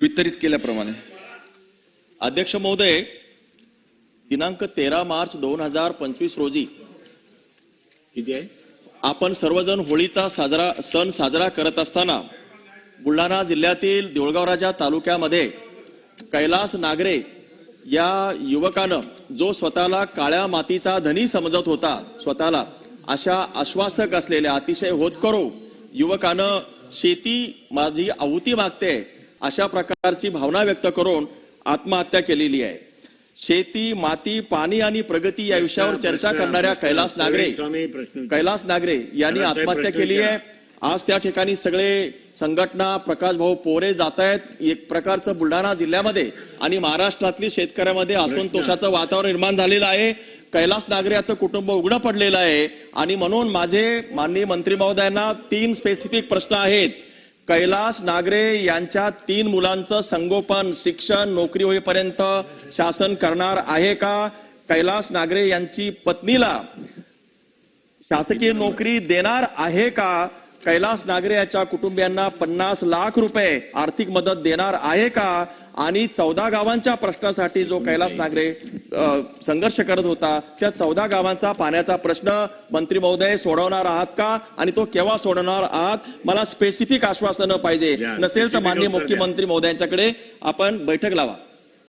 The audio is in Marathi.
वितरित केल्याप्रमाणे. अध्यक्ष महोदय दिनांक तेरा मार्च दोन हजार पंचवीस रोजी किती आहे? आपण सर्वजण होळीचा साजरा सण साजरा करत असताना बुलढाणा जिल्ह्यातील देऊळगावराजा तालुक्यामध्ये कैलास नागरे या युवकानं जो स्वतःला काळ्या मातीचा धनी समजत होता स्वतःला अशा आश्वासक असलेल्या अतिशय होतकरू युवकानं शेती माझी आहुती मागते अशा प्रकारची भावना व्यक्त करून आत्महत्या केलेली आहे. शेती माती पाणी आणि प्रगती या विषयावर चर्चा करणाऱ्या कैलास नागरे कैलास नागरे यांनी आत्महत्या केली आहे. आज त्या ठिकाणी सगळे संघटना प्रकाश भाऊ पोरे जात आहेत एक प्रकारचं बुलढाणा जिल्ह्यामध्ये आणि महाराष्ट्रातली शेतकऱ्यामध्ये असंतोषाचं वातावरण निर्माण झालेलं आहे. कैलास नागरे याचं कुटुंब उघडं पडलेलं आहे. आणि म्हणून माझे माननीय मंत्री महोदयांना तीन स्पेसिफिक प्रश्न आहेत. कैलास नागरे यांच्या तीन मुलांचं संगोपन शिक्षण नोकरी होईपर्यंत शासन करणार आहे का? कैलास नागरे यांची पत्नीला शासकीय नोकरी देणार आहे का? कैलास नागरे याच्या कुटुंबियांना पन्नास लाख रुपये आर्थिक मदत देणार आहे का? आणि चौदा गावांच्या प्रश्नासाठी जो कैलास नागरे संघर्ष करत होता त्या चौदा गावांचा पाण्याचा प्रश्न मंत्री महोदय सोडवणार आहात का आणि तो केव्हा सोडवणार आहात मला स्पेसिफिक आश्वासनं पाहिजे. नसेल तर माननीय. मुख्यमंत्री महोदयांच्याकडे आपण बैठक लावा